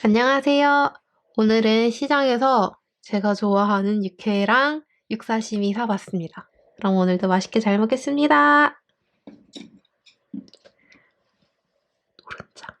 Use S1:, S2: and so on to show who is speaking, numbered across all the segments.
S1: 안녕하세요. 오늘은 시장에서 제가 좋아하는 육회랑 육사시미 사봤습니다. 그럼 오늘도 맛있게 잘 먹겠습니다. 노른자.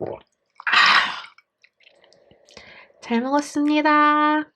S1: 아. 잘 먹었습니다.